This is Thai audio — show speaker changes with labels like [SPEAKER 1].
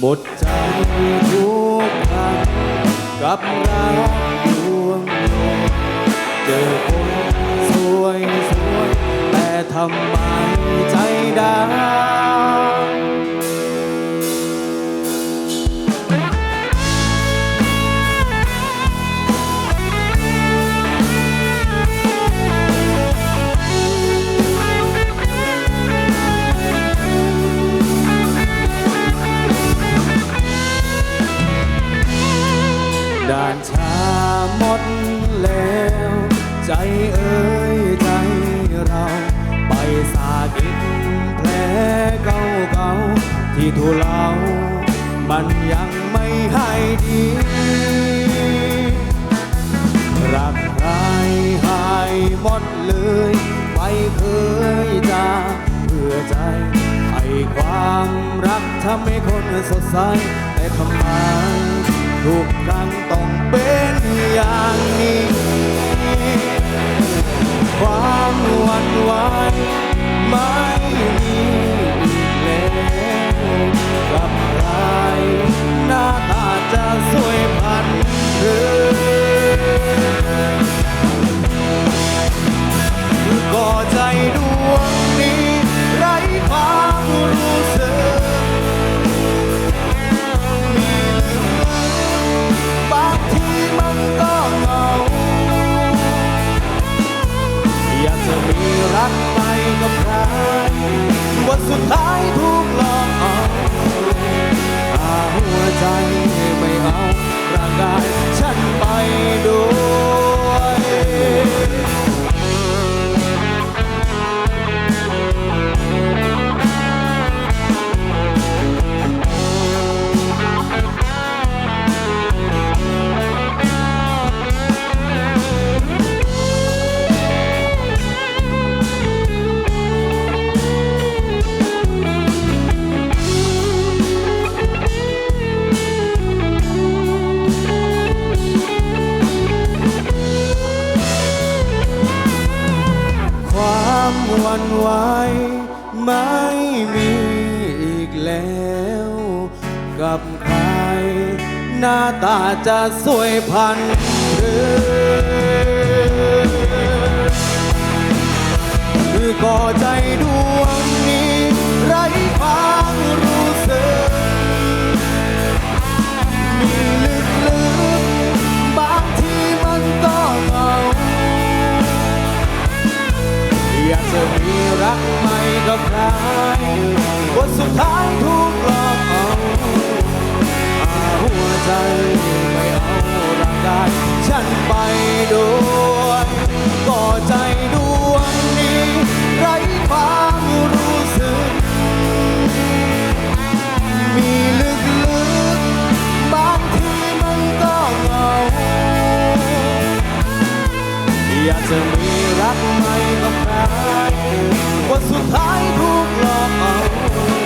[SPEAKER 1] หมดใจทุกครั้งกับรักดวงเดียวเจอคนสวยสวยแต่ทำไมใจ ด่านชาหมดแล้ว ใจเอ้ยใจเรา ไปสากินแผลเก่าเก่าๆที่ทุเลามันยังไม่ให้ดี รักใครหายหมดเลยไม่เคยจะเพื่อใจให้ความรักทำให้คนสดใสแต่ทำไมทุกครั้งต้อง คว รักไปกับใครวันสุดท้ายถูกหลอกเอาหาหัวใจ วันไหวไม่มีอีกแล้ว กับใคร หน้าตาจะสวยพันหรือก็ใจดู กับใครวันสุดท้ายถูกหลอกเอาอาหัวใจไม่เอาร่างกายฉันไปด้วยก็ใจดวงนี้ไร้ความรู้สึก มีลึกๆบางทีมันก็เหงาอยากจะมีักไม่ต้องการวันสุดท้ายถูกหลอกเอา